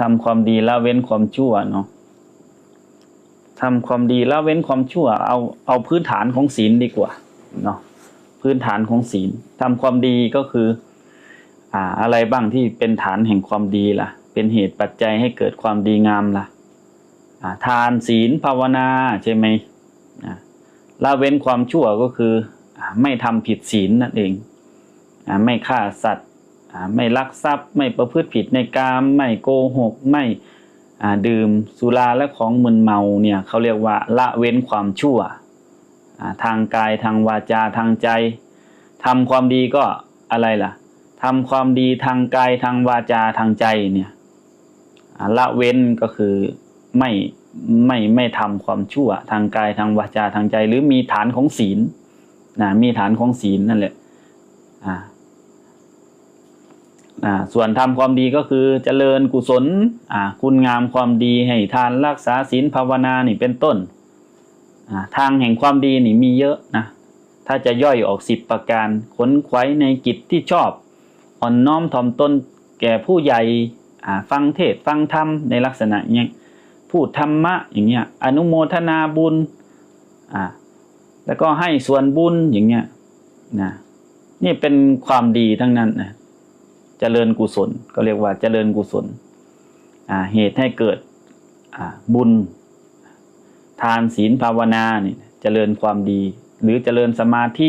ทำความดีละเว้นความชั่วเนาะทำความดีละเว้นความชั่ว เอาเอาพื้นฐานของศีลดีกว่าเนาะพื้นฐานของศีลทำความดีก็คือ อ่า อะไรบ้างที่เป็นฐานแห่งความดีล่ะ เป็นเหตุปัจจัยให้เกิดความดีงามล่ะอ่าทานศีลภาวนาใช่ไหมอ่าละเว้นความชั่วก็คืออ่าไม่ทำผิดศีลนั่นเองอ่าไม่ฆ่าสัตว์ ไม่ลักทรัพย์ ไม่ประพฤติผิดในกามไม่โกหก ไม่ดื่มสุราและของมึนเมาเนี่ยเขาเรียกว่าละเว้นความชั่ว ทางกายทางวาจาทางใจทำความดีก็อะไรล่ะทำความดีทางกายทางวาจาทางใจเนี่ยละเว้นก็คือไม่ไม่ไม่ทำความชั่ว ทางกายทางวาจาทางใจ หรือมีฐานของศีลนะมีฐานของศีลนั่นแหละอ่า อ่าส่วนทำความดีก็คือเจริญกุศลอ่าคุณงามความดีให้ทานรักษาศีลภาวนานี่เป็นต้นอ่าทางแห่งความดีนี่มีเยอะนะถ้าจะย่อยออกสิบประการขนไขวายในกิจที่ชอบ อ่อนน้อมถ่อมตนแก่ผู้ใหญ่อ่าฟังเทศฟังธรรมในลักษณะเนี้ยพูดธรรมะอย่างเงี้ยอนุโมทนาบุญอ่าแล้วก็ให้ส่วนบุญอย่างเงี้ยนะนี่เป็นความดีทั้งนั้นนะ เจริญกุศล ก็เรียกว่าเจริญกุศลเหตุให้เกิดบุญ ทานศีลภาวนาเนี่ยเจริญความดี หรือเจริญสมาธิ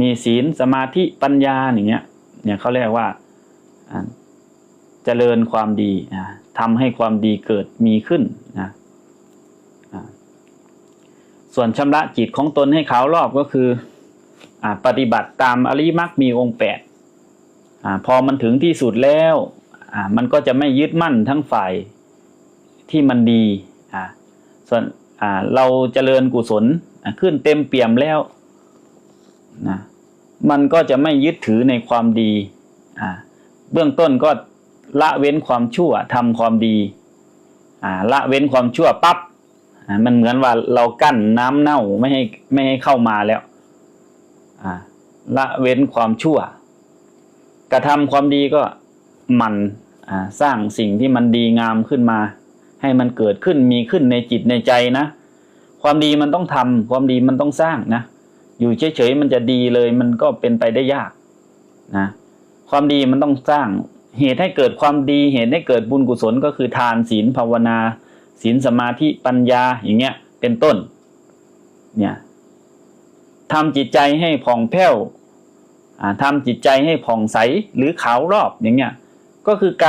มีศีลสมาธิปัญญาอย่างเงี้ยเนี่ยเขาเรียกว่าเจริญความดีอ่าทำให้ความดีเกิดมีขึ้นนะส่วนชำระจิตของตนให้ขาวรอบก็คืออปฏิบัติตามอริมรรคมีองค์แปด พอมันถึงที่สุดแล้วมันก็จะไม่ยึดมั่นทั้งฝ่ายที่มันดีส่วนเราเจริญกุศลขึ้นเต็มเปี่ยมแล้วนะมันก็จะไม่ยึดถือในความดีเบื้องต้นก็ละเว้นความชั่วทำความดีละเว้นความชั่วปั๊บมันเหมือนว่าเรากั้นน้ำเน่าไม่ให้ไม่ให้เข้ามาแล้วละเว้นความชั่ว กระทำความดีก็หมันอ่าสร้างสิ่งที่มันดีงามขึ้นมา ให้มันเกิดขึ้นมีขึ้นในจิตในใจนะ ความดีมันต้องทำความดีมันต้องสร้างนะ อยู่เฉยๆมันจะดีเลยมันก็เป็นไปได้ยากนะความดีมันต้องสร้างเหตุให้เกิดความดีเหตุให้เกิดบุญกุศลก็คือทานศีลภาวนา ศีลสมาธิปัญญาอย่างเงี้ยเป็นต้นเนี่ยทำจิตใจให้ผ่องแผ้ว ทำทำจิตใจให้ผ่องใสหรือขาวรอบอย่างเงี้ยก็คือการ